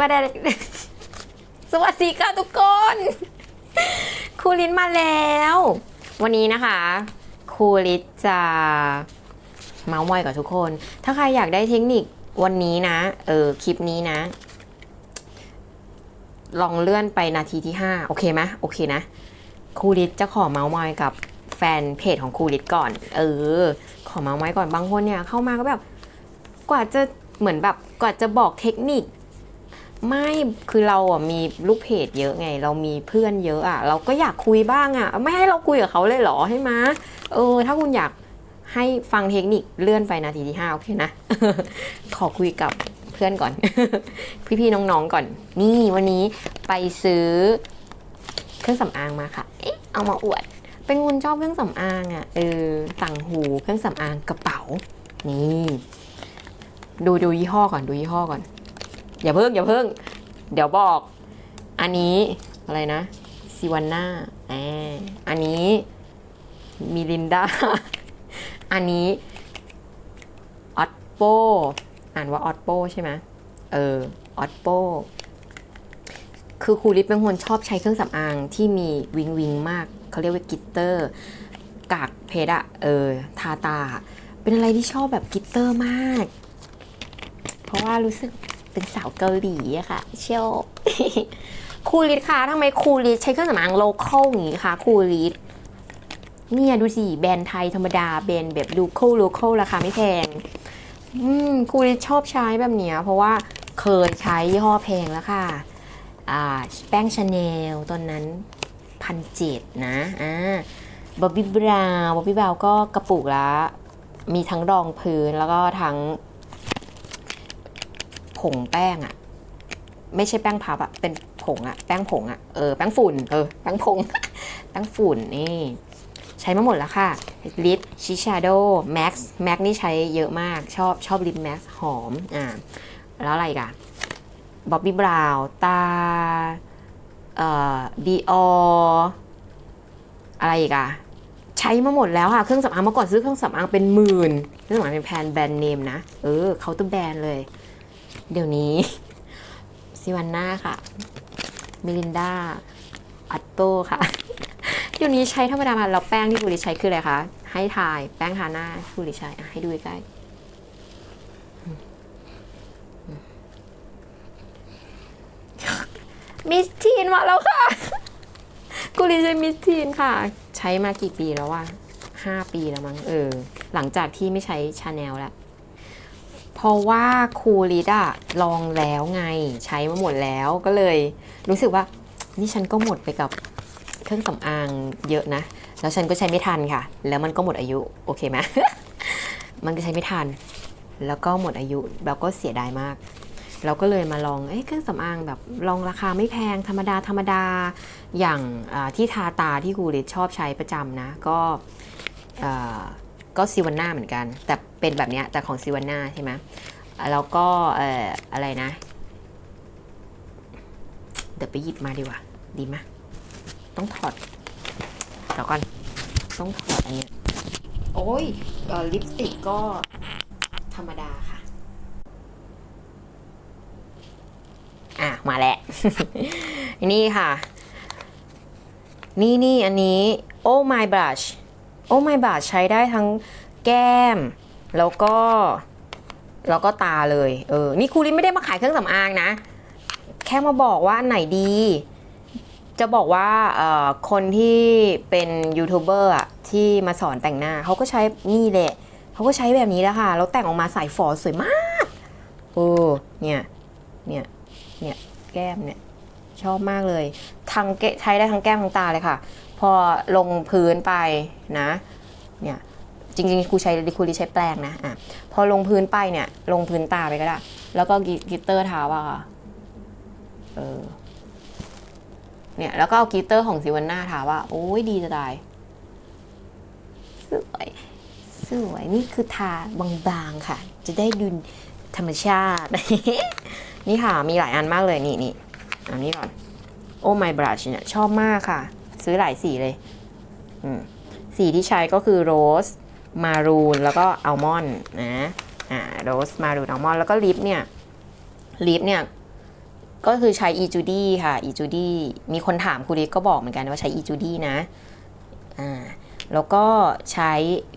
วัสดีสวัสดีค่ะทุกคนครูลินมาแล้ว วันนี้นะคะครูลินจะเมาส์มอยกับทุกคน ถ้าใครอยากได้เทคนิควันนี้นะ เออคลิปนี้นะ ลองเลื่อนไปนาทีที่ 5 โอเคไหมโอเคนะครูลิศจะขอเมาส์มอยกับแฟนเพจของครูลิศก่อน เออ ขอเมาส์มอยก่อนบางคนเนี่ยเข้ามาก็แบบ กว่าจะเหมือนแบบกว่าจะบอกเทคนิค ไม่คือเราอะมีลูกเพจเยอะไง เรามีเพื่อนเยอะอะ เราก็อยากคุยบ้างอะ ไม่ให้เราคุยกับเขาเลยเหรอให้มาเออ ถ้าคุณอยากให้ฟังเทคนิคเลื่อนไปนาทีที่ห้าโอเคนะ ขอคุยกับเพื่อนก่อน พี่ๆน้องๆก่อน นี่วันนี้ไปซื้อเครื่องสำอางมาค่ะ เอ๊ะเอามาอวด เป็นคนชอบเครื่องสำอางอะเออต่างหูเครื่องสำอางกระเป๋า นี่ ดูดูยี่ห้อก่อนดูยี่ห้อก่อน อย่าเพิ่งอย่าเพิ่ง เดี๋ยวบอก อันนี้อะไรนะซิวันน่าแออันนี้มิลินดา อันนี้ออตโปอ่านว่าออตโปใช่ไหมเออออตโปคือครูลิศเป็นคนชอบใช้เครื่องสำอางที่มีวิงวิงมากเขาเรียกว่ากิตเตอร์ กากเพชรอะเออ ทาตา เป็นอะไรที่ชอบแบบกิตเตอร์มาก เพราะว่ารู้สึก เป็นสาวเกาหลีอะค่ะ เชี่ยวคูลิศคะทำไมคูลิศใช้เครื่องสำอางโลเคอลอย่างนี้คะคูลิศเนี่ยดูสิแบรนด์ไทยธรรมดาแบรนด์แบบดูโคโลเคอลราคาไม่แพง อืมคูลิศชอบใช้แบบเนี้ยเพราะว่าเคยใช้ยี่ห้อแพงแล้วค่ะ อ่า แป้งชาแนลตอนนั้นพันเจ็ดนะ อ่าบอบบี้บราวบอบบี้บราวก็กระปุกละมีทั้งรองพื้นแล้วก็ทั้ง งแป้งอะไม่ใช่แป้งพับอะเป็นผงอะแป้งผงอะเออแป้งฝุ่นเออแป้งผงแป้งฝุ่นนี่ ใช้มาหมดแล้วค่ะลิปชิชาโดแม็กซ์แม็กนี่ใช้เยอะมากชอบชอบลิปแม็กซ์หอมอ่าแล้วอะไรกันบ๊อบบี้บราวตาเอ่อดีออะไรอีกอะใช้มาหมดแล้วค่ะ เครื่องสำอางเมื่อก่อนซื้อเครื่องสำอางเป็นหมื่นเครื่องสำอางเป็นแพนแบรนด์เนมนะ เออเขาน์เตัวแบรนด์เลย เดี๋ยวนี้ซิวันน่าค่ะ มิลินดา อัตโต้ค่ะ เดี๋ยวนี้ใช้ธรรมดามาแล้วแป้งที่คุริใช้คืออะไรคะ ให้ทายแป้งทาหน้าที่คุริใช้ให้ดูใกล้มิสทีนมาแล้วค่ะ กุริใช้มิสทีนค่ะ ใช้มากี่ปีแล้ววะห้าปีแล้วมั้งเออ หลังจากที่ไม่ใช้ชาแนลแล้ว เพราะว่าครูลิดอะลองแล้วไงใช้มาหมดแล้วก็เลยรู้สึกว่า นี่ฉันก็หมดไปกับเครื่องสำอางเยอะนะ แล้วฉันก็ใช้ไม่ทันค่ะ แล้วมันก็หมดอายุโอเคไหมมันก็ใช้ไม่ทัน แล้วก็หมดอายุแล้วก็เสียดายมาก เราก็เลยมาลองเอ้เครื่องสำอางแบบลองราคาไม่แพงธรรมดาธรรมดาอย่างที่ทาตาที่ครูลิดชอบใช้ประจำนะ ก็ ก็ซิวันน่าเหมือนกัน แต่เป็นแบบเนี้ยแต่ของซิวันน่าใช่ไหมแล้วก็เอ่ออะไรนะ เดี๋ยวไปหยิบมาดีกว่า ดีไหมต้องถอดเดี๋ยวก่อน ต้องถอดอันเนี้ยโอ้ยเอ่อลิปสติกก็ธรรมดาค่ะ อะ มาแล้วนี่ค่ะ นี่นี่อันนี้ Oh my brush Oh my brush ใช้ได้ทั้งแก้ม แล้วก็ แล้วก็ตาเลย เออ นี่ครูลินไม่ได้มาขายเครื่องสำอางนะ แค่มาบอกว่าไหนดี จะบอกว่าเอ่อคนที่เป็นยูทูบเบอร์อะที่มาสอนแต่งหน้า เขาก็ใช้นี่แหละ เขาก็ใช้แบบนี้แหละค่ะ แล้วแต่งออกมาใส่ฝอสวยมากโอ้เนี่ย เนี่ย เนี่ย แก้มเนี่ย ชอบมากเลย ทั้งแกใช้ได้ทั้งแก้มทั้งตาเลยค่ะ พอลงพื้นไปนะเนี่ยจริงๆครูใช้ครูลิใช้แปรงนะอะพอลงพื้นไปเนี่ยลงพื้นตาไปก็ได้ แล้วก็กิตเตอร์เท้าอะค่ะเออเนี่ยแล้วก็เอากลิตเตอร์ของซิวันน่าทาว่า โอ้ยดีจะตาย สวย สวย นี่คือทาบางๆค่ะ จะได้ดูธรรมชาติ นี่ค่ะ มีหลายอันมากเลยนี่นี่อันนี้ก่อน โอ้ my brush เนี่ย ชอบมากค่ะ ซื้อหลายสีเลยอืมสีที่ใช้ก็คือโรสมารูนแล้วก็อัลมอนด์นะอ่าโรสมารูนอัลมอนด์แล้วก็ลิปเนี่ยลิปเนี่ยก็คือใช้ e j u d y ค่ะ e j u d y มีคนถามครูริก็บอกเหมือนกันว่าใช้ e j u d y นะอ่าแล้วก็ใช้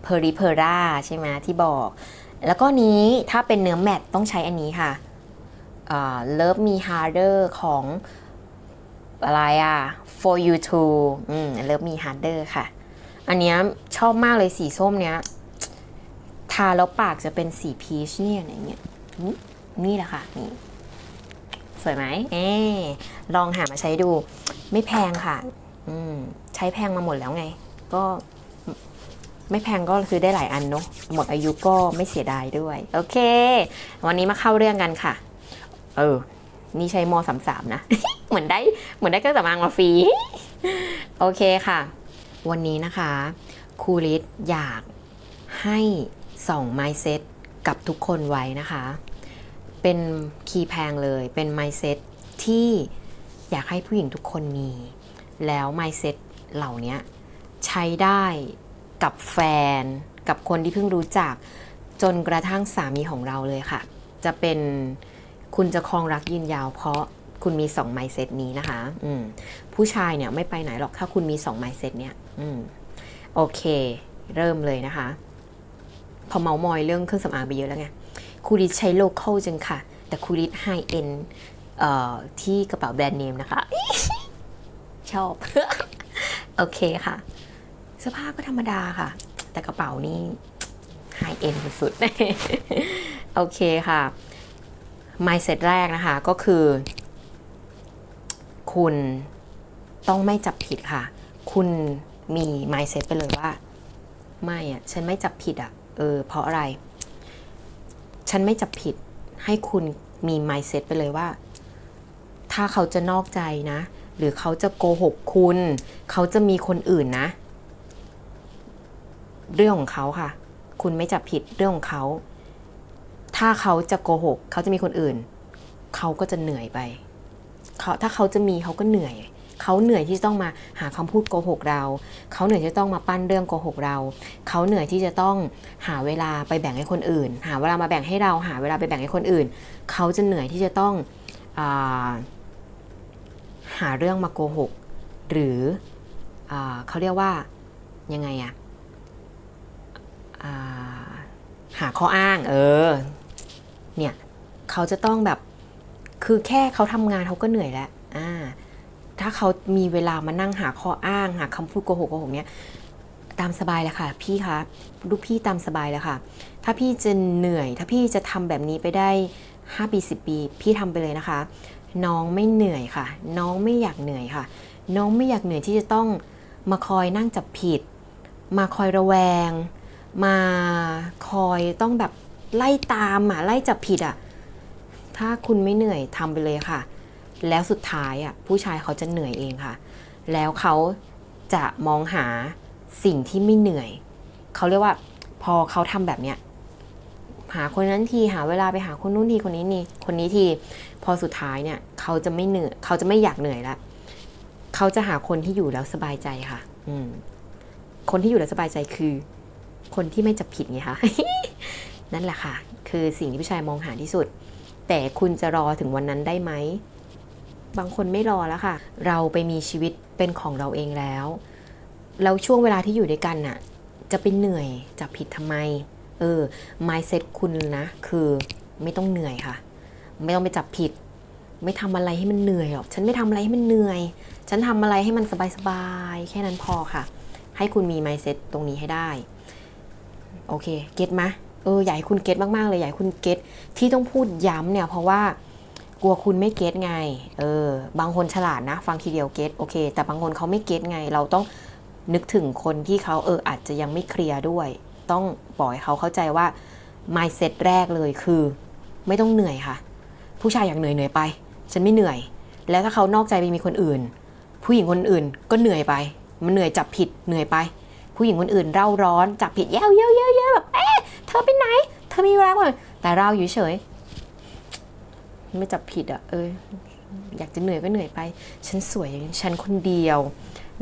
p e r i p e r a ใช่ไหมที่บอก แล้วก็นี้ถ้าเป็นเนื้อแมตต้องใช้อันนี้ค่ะอ่า Love Me Harder ของ อะไรอะ For You To อืม Love Me Harder ค่ะ อันเนี้ยชอบมากเลยสีส้มเนี้ย ทาแล้วปากจะเป็นสีพีชเนี่ยอะไรเงี้ยอืมนี่แหละค่ะ นี่ สวยไหมเอ๊ลองหามาใช้ดู ไม่แพงค่ะ อืม ใช้แพงมาหมดแล้วไง ก็ไม่แพงก็ซื้อได้หลายอันเนาะหมดอายุก็ไม่เสียดายด้วย โอเค วันนี้มาเข้าเรื่องกันค่ะ เออ นี่ใช้มสามสามนะ เหมือนได้เหมือนได้เครื่องสำอางมาฟรีโอเคค่ะ วันนี้นะคะครูลิศอยากให้ส่อง mindset กับทุกคนไว้นะคะ เป็นคีย์แพงเลยเป็น mindset ที่อยากให้ผู้หญิงทุกคนมี แล้ว mindset เหล่านี้ใช้ได้กับแฟน กับคนที่เพิ่งรู้จัก จนกระทั่งสามีของเราเลยค่ะ จะเป็น คุณจะครองรักยืนยาวเพราะคุณมี2 mindset นี้นะคะอืมผู้ชายเนี่ยไม่ไปไหนหรอกถ้าคุณมี2 mindset เนี่ยอืมโอเค เริ่มเลยนะคะ พอเมาส์มอยเรื่องเครื่องสำอางไปเยอะแล้วไงคูริสใช้โลเคอลจังค่ะ แต่คูริสไฮเอ็นที่กระเป๋าแบรนด์เนมนะคะ ชอบ โอเคค่ะเสื้อผ้าก็ธรรมดาค่ะ แต่กระเป๋านี่ไฮเอ็นสุดๆโอเคค่ะ mindset แรกนะคะก็คือ คุณต้องไม่จับผิดค่ะ คุณมี mindset ไปเลยว่า ไม่อะฉันไม่จับผิดอะเออเพราะอะไร ฉันไม่จับผิดให้คุณมี mindset ไปเลยว่า ถ้าเขาจะนอกใจนะ หรือเขาจะโกหกคุณ เขาจะมีคนอื่นนะ เรื่องของเขาค่ะ คุณไม่จับผิดเรื่องของเขา ถ้าเขาจะโกหก เขาจะมีคนอื่น เขาก็จะเหนื่อยไปเขาถ้าเขาจะมีเขาก็เหนื่อย เขาเหนื่อยที่จะต้องมาหาคำพูดโกหกเรา เขาเหนื่อยที่ต้องมาปั้นเรื่องโกหกเรา เขาเหนื่อยที่จะต้องหาเวลาไปแบ่งให้คนอื่น หาเวลามาแบ่งให้เรา หาเวลาไปแบ่งให้คนอื่น เขาจะเหนื่อยที่จะต้องอาหาเรื่องมาโกหก หรืออเขาเรียกว่ายังไงอะอ่าหาข้ออ้าง เออ เนี่ยเขาจะต้องแบบคือแค่เขาทำงานเขาก็เหนื่อยแล้วอ่าถ้าเขามีเวลามานั่งหาข้ออ้างหาคำพูดโกหกโกหกเนี้ยตามสบายเลยค่ะ พี่คะลูกพี่ตามสบายเลยค่ะ ถ้าพี่จะเหนื่อย ถ้าพี่จะทำแบบนี้ไปได้5ปี10ปี พี่ทำไปเลยนะคะ น้องไม่เหนื่อยค่ะ น้องไม่อยากเหนื่อยค่ะ น้องไม่อยากเหนื่อยที่จะต้องมาคอยนั่งจับผิด มาคอยระแวง มาคอยต้องแบบ ไล่ตามอะไล่จับผิดอะถ้าคุณไม่เหนื่อยทำไปเลยค่ะ แล้วสุดท้ายอะผู้ชายเขาจะเหนื่อยเองค่ะ แล้วเขาจะมองหาสิ่งที่ไม่เหนื่อยเขาเรียกว่า พอเขาทำแบบเนี้ยหาคนนั้นทีหาเวลาไปหาคนนู้นทีคนนี้นี่คนนี้ทีพอสุดท้ายเนี่ยเขาจะไม่เหนื่อยเขาจะไม่อยากเหนื่อยละเขาจะหาคนที่อยู่แล้วสบายใจค่ะ อืมคนที่อยู่แล้วสบายใจคือ คนที่ไม่จับผิดไงคะ นั่นแหละค่ะ คือสิ่งที่ผู้ชายมองหาที่สุด แต่คุณจะรอถึงวันนั้นได้ไหม บางคนไม่รอแล้วค่ะ เราไปมีชีวิตเป็นของเราเองแล้วแล้วช่วงเวลาที่อยู่ด้วยกันน่ะ จะไปเหนื่อยจับผิดทำไม เออ mindset คุณนะ คือไม่ต้องเหนื่อยค่ะ ไม่ต้องไปจับผิด ไม่ทำอะไรให้มันเหนื่อยหรอก ฉันไม่ทำอะไรให้มันเหนื่อย ฉันทำอะไรให้มันสบายๆ แค่นั้นพอค่ะ ให้คุณมี mindset ตรงนี้ให้ได้ โอเค เก็ตไหม เอออยากให้คุณเก็ตมาก ๆ เลยอยากให้คุณเก็ตที่ต้องพูดย้ำเนี่ย เพราะว่ากลัวคุณไม่เก็ตไง เออ บางคนฉลาดนะ ฟังทีเดียวเก็ตโอเค แต่บางคนเขาไม่เก็ตไง เราต้องนึกถึงคนที่เขาเอออาจจะยังไม่เคลียร์ด้วย ต้องบอกให้เขาเข้าใจว่า mindset แรกเลยคือ ไม่ต้องเหนื่อยค่ะ ผู้ชายอยากเหนื่อยเหนื่อยไป ฉันไม่เหนื่อย แล้วถ้าเขานอกใจไปมีคนอื่น ผู้หญิงคนอื่นก็เหนื่อยไป มันเหนื่อยจับผิดเหนื่อยไป ผู้หญิงคนอื่นเร่าร้อนจับผิดเย้าเย้าเย้าเย้าแบบเอ๊ะ เธอไปไหน เธอมีเวลาก่อนแต่เราอยู่เฉย ไม่จับผิดอะ เออ อยากจะเหนื่อยก็เหนื่อยไป ฉันสวยอย่างฉันคนเดียว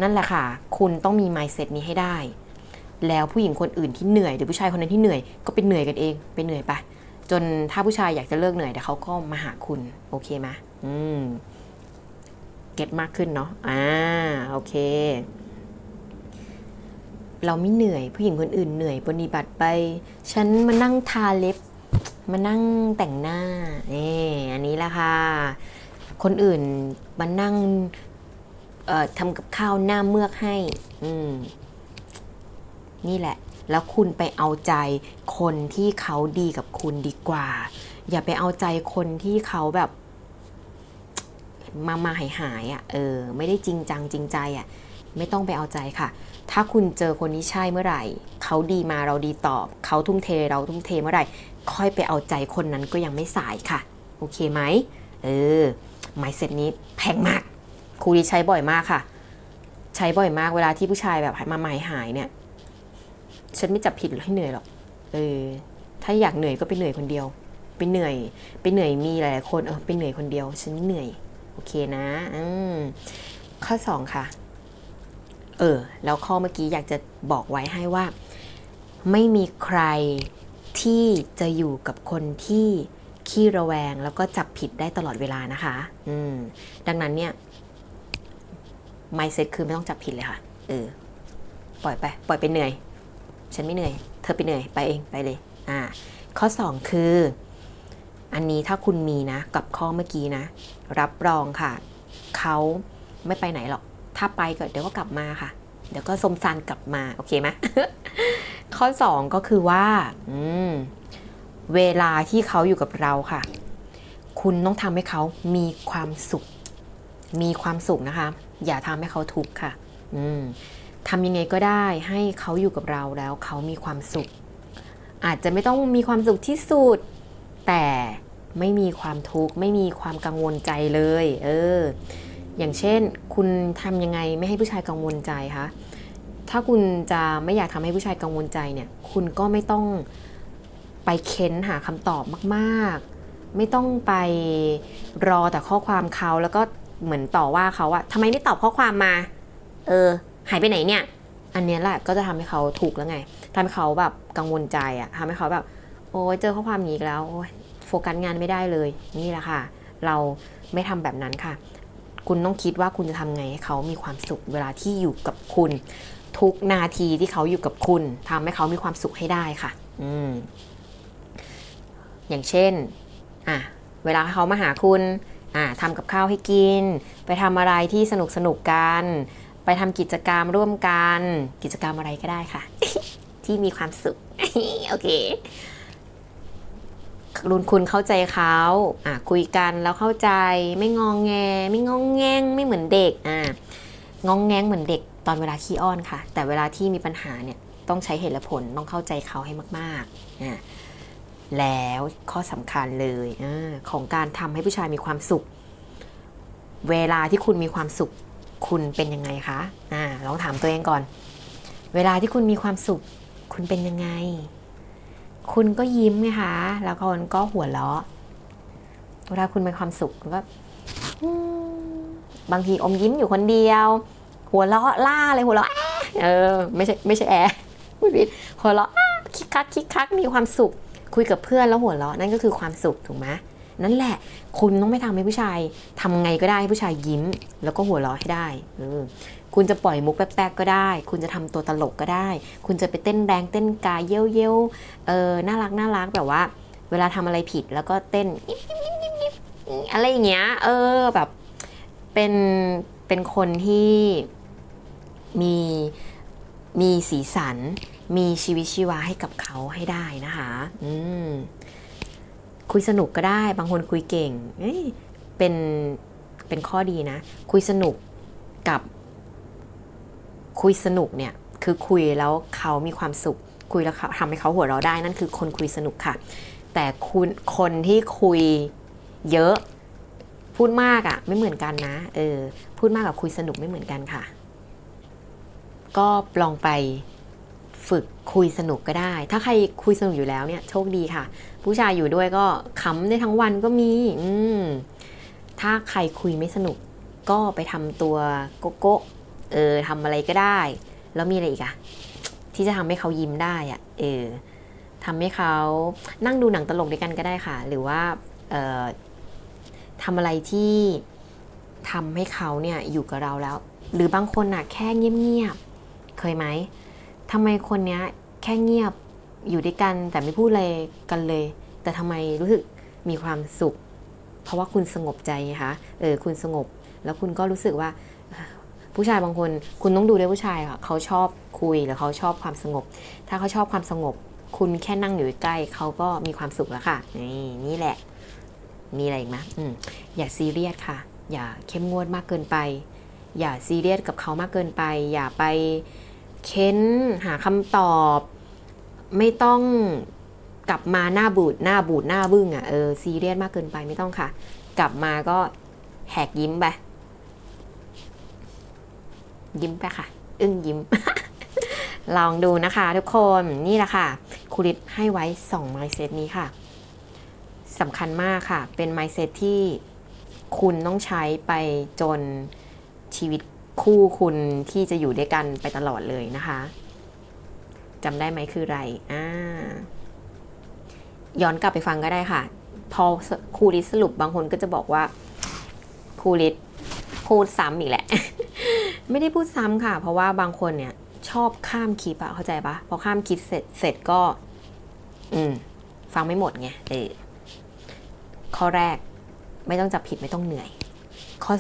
นั่นแหละค่ะ คุณต้องมี mindset นี้ให้ได้ แล้วผู้หญิงคนอื่นที่เหนื่อย หรือผู้ชายคนนั้นที่เหนื่อย ก็ไปเหนื่อยกันเอง ไปเหนื่อยไป จนถ้าผู้ชายอยากจะเลิกเหนื่อยเดี๋ยวเขาก็มาหาคุณ โอเคไหมอืม เก็ตมากขึ้นเนาะ อ่า โอเค เราไม่เหนื่อย ผู้หญิงคนอื่นเหนื่อยปฏิบัติไป ฉันมานั่งทาเล็บ มานั่งแต่งหน้านี่อันนี้แหละค่ะ คนอื่นมานั่งทำกับข้าวหน้าเมือกให้ อืม นี่แหละ แล้วคุณไปเอาใจคนที่เขาดีกับคุณดีกว่า อย่าไปเอาใจคนที่เขาแบบ มามาหายหายๆอะ เออ ไม่ได้จริงจังจริงใจอะ ไม่ต้องไปเอาใจค่ะ ถ้าคุณเจอคนที่ใช่เมื่อไหร่ เขาดีมาเราดีตอบ เขาทุ่มเทเราทุ่มเทเมื่อไหร่ ค่อยไปเอาใจคนนั้นก็ยังไม่สายค่ะ โอเคไหมเออไมเซ็ตนี้แพงมากครูดีใช้บ่อยมากค่ะ ใช้บ่อยมากเวลาที่ผู้ชายแบบมาหมายหายเนี่ย ฉันไม่จับผิดให้เหนื่อยหรอกเออถ้าอยากเหนื่อยก็ไปเหนื่อยคนเดียว ไปเหนื่อย ไปเหนื่อยมีหลายๆคนเออไปเหนื่อยคนเดียว ฉันเหนื่อย โอเคนะอืมข้อสองค่ะ เออ แล้วข้อเมื่อกี้อยากจะบอกไว้ให้ว่า ไม่มีใครที่จะอยู่กับคนที่ขี้ระแวงแล้วก็จับผิดได้ตลอดเวลานะคะ อืม ดังนั้นเนี่ย mindset คือไม่ต้องจับผิดเลยค่ะ เออ ปล่อยไป ปล่อยไปเหนื่อย ฉันไม่เหนื่อย เธอไปเหนื่อย ไปเอง ไปเลย อ่า ข้อ 2 คือ อันนี้ถ้าคุณมีนะ กับข้อเมื่อกี้นะ รับรองค่ะ เขาไม่ไปไหนหรอก ถ้าไปก็เดี๋ยวก็กลับมาค่ะ เดี๋ยวก็สมซานกลับมา โอเคไหมข้อ 2 ก็คือว่าอืเวลาที่เขาอยู่กับเราค่ะ คุณต้องทำให้เขามีความสุข มีความสุขนะคะ อย่าทำให้เขาทุกข์ค่ะอืมทำยังไงก็ได้ให้เขาอยู่กับเราแล้วเขามีความสุข อาจจะไม่ต้องมีความสุขที่สุด แต่ไม่มีความทุกข์ไม่มีความกังวลใจเลย เออ อย่างเช่น คุณทำยังไงไม่ให้ผู้ชายกังวลใจคะ ถ้าคุณจะไม่อยากทำให้ผู้ชายกังวลใจเนี่ย คุณก็ไม่ต้องไปเค้นหาคำตอบมากๆ ไม่ต้องไปรอแต่ข้อความเขาแล้วก็เหมือนต่อว่าเขาอะทำไมไม่ตอบข้อความมา เออ หายไปไหนเนี่ย อันเนี้ยแหละก็จะทำให้เขาถูกแล้วไงทำให้เขาแบบกังวลใจอะทำให้เขาแบบ โอ้ยเจอข้อความนี้อีกแล้วโอ้ยโฟกัสงานไม่ได้เลย นี่แหละค่ะ เราไม่ทำแบบนั้นค่ะ คุณต้องคิดว่าคุณจะทำไงให้เขามีความสุขเวลาที่อยู่กับคุณ ทุกนาทีที่เขาอยู่กับคุณทำให้เขามีความสุขให้ได้ค่ะ อืม อย่างเช่น อะ เวลาเขามาหาคุณอะทำกับข้าวให้กิน ไปทำอะไรที่สนุกสนุกกัน ไปทำกิจกรรมร่วมกัน กิจกรรมอะไรก็ได้ค่ะ ที่มีความสุข โอเค รุนคุณเข้าใจเขาอะคุยกันแล้วเข้าใจไม่งองแง ไม่งองแงงไม่เหมือนเด็กอะงองแงงเหมือนเด็กตอนเวลาขี้อ้อนค่ะ แต่เวลาที่มีปัญหาเนี่ยต้องใช้เหตุและผลต้องเข้าใจเขาให้มากๆอะแล้วข้อสำคัญเลยอของการทำให้ผู้ชายมีความสุข เวลาที่คุณมีความสุข คุณเป็นยังไงคะอ่าลองถามตัวเองก่อน เวลาที่คุณมีความสุข คุณเป็นยังไง คุณก็ยิ้มไงคะแล้วคนก็หัวเราะเวลาคุณมีความสุขก็บางทีอมยิ้มอยู่คนเดียว หัวเราะล่าเลยหัวเราะแอะเออไม่ใช่ไม่ใช่แอร์หัวเราะคิกคักคิกคักมีความสุข คุยกับเพื่อนแล้วหัวเราะนั่นก็คือความสุขถูกไหมนั่นแหละ คุณต้องไม่ทำให้ผู้ชายทำไงก็ได้ให้ผู้ชายยิ้ม แล้วก็หัวเราะให้ได้อ คุณจะปล่อยมุกแป๊กๆก็ได้ คุณจะทำตัวตลกก็ได้ คุณจะไปเต้นแรงเต้นกายเย้ยวเย้ยวๆเออน่ารักน่ารักแบบว่า เวลาทำอะไรผิดแล้วก็เต้นอะไรอย่างเงี้ย เออแบบเป็นเป็นคนที่มีมีสีสัน มีชีวิตชีวาให้กับเขาให้ได้นะคะอืมคุยสนุกก็ได้ บางคนคุยเก่งเอ้ยเป็นเป็นข้อดีนะ คุยสนุกกับ คุยสนุกเนี่ยคือคุยแล้วเขามีความสุข คุยแล้วเขาทำให้เขาหัวเราะได้นั่นคือคนคุยสนุกค่ะ แต่คุณคนที่คุยเยอะพูดมากอะ่ะไม่เหมือนกันนะเออพูดมากกับคุยสนุกไม่เหมือนกันค่ะ ก็ลองไปฝึกคุยสนุกก็ได้ ถ้าใครคุยสนุกอยู่แล้วเนี่ยโชคดีค่ะ ผู้ชายอยู่ด้วยก็ขำได้ทั้งวันก็มีอืมถ้าใครคุยไม่สนุกก็ไปทำตัวโกโก้ เออทำอะไรก็ได้ แล้วมีอะไรอีกอะที่จะทำให้เขายิ้มได้อะเออทำให้เขานั่งดูหนังตลกด้วยกันก็ได้ค่ะ หรือว่าเออทำอะไรที่ทำให้เขาเนี่ยอยู่กับเราแล้ว หรือบางคนน่ะแค่เงียบๆเคยไหมทำไมคนเนี้ยแค่เงียบอยู่ด้วยกันแต่ไม่พูดอะไรกันเลย แต่ทำไมรู้สึกมีความสุข เพราะว่าคุณสงบใจคะเออคุณสงบ แล้วคุณก็รู้สึกว่า ผู้ชายบางคน คุณต้องดูด้วยผู้ชายค่ะเขาชอบคุยหรือเขาชอบความสงบ ถ้าเขาชอบความสงบ คุณแค่นั่งอยู่ใกล้เขาก็มีความสุขแล้วค่ะนี่นี่แหละ มีอะไรอีกไหมอืมอย่าซีเรียสค่ะ อย่าเข้มงวดมากเกินไป อย่าซีเรียสกับเขามากเกินไป อย่าไปเค้นหาคำตอบ ไม่ต้องกลับมาหน้าบูดหน้าบูดหน้าบึ้งอะ่ะเออซีเรียสมากเกินไปไม่ต้องค่ะ กลับมาก็แหกยิ้มไป ยิ้มไปค่ะ อึ้งยิ้ม ลองดูนะคะทุกคนนี่แหละค่ะครูริตให้ไว้2 mindset นี้ค่ะสำคัญมากค่ะ เป็น mindset ที่คุณต้องใช้ไปจนชีวิตคู่คุณที่จะอยู่ด้วยกันไปตลอดเลยนะคะจำได้ไหมคืออะไรอ่าย้อนกลับไปฟังก็ได้ค่ะ พอครูริตสรุปบางคนก็จะบอกว่าครูริตพูดซ้ำอีกแหละ ไม่ได้พูดซ้ำค่ะ เพราะว่าบางคนเนี่ยชอบข้ามคลิปอะเข้าใจปะพอข้ามคลิปเสร็จเสร็จก็ อืม ฟังไม่หมดไงเออข้อแรกไม่ต้องจับผิดไม่ต้องเหนื่อย ข้อ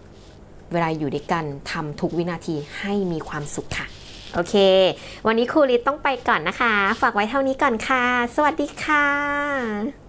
2 เวลาอยู่ด้วยกันทำทุกวินาทีให้มีความสุขค่ะ โอเค วันนี้ครูริตต้องไปก่อนนะคะ ฝากไว้เท่านี้ก่อนค่ะ สวัสดีค่ะ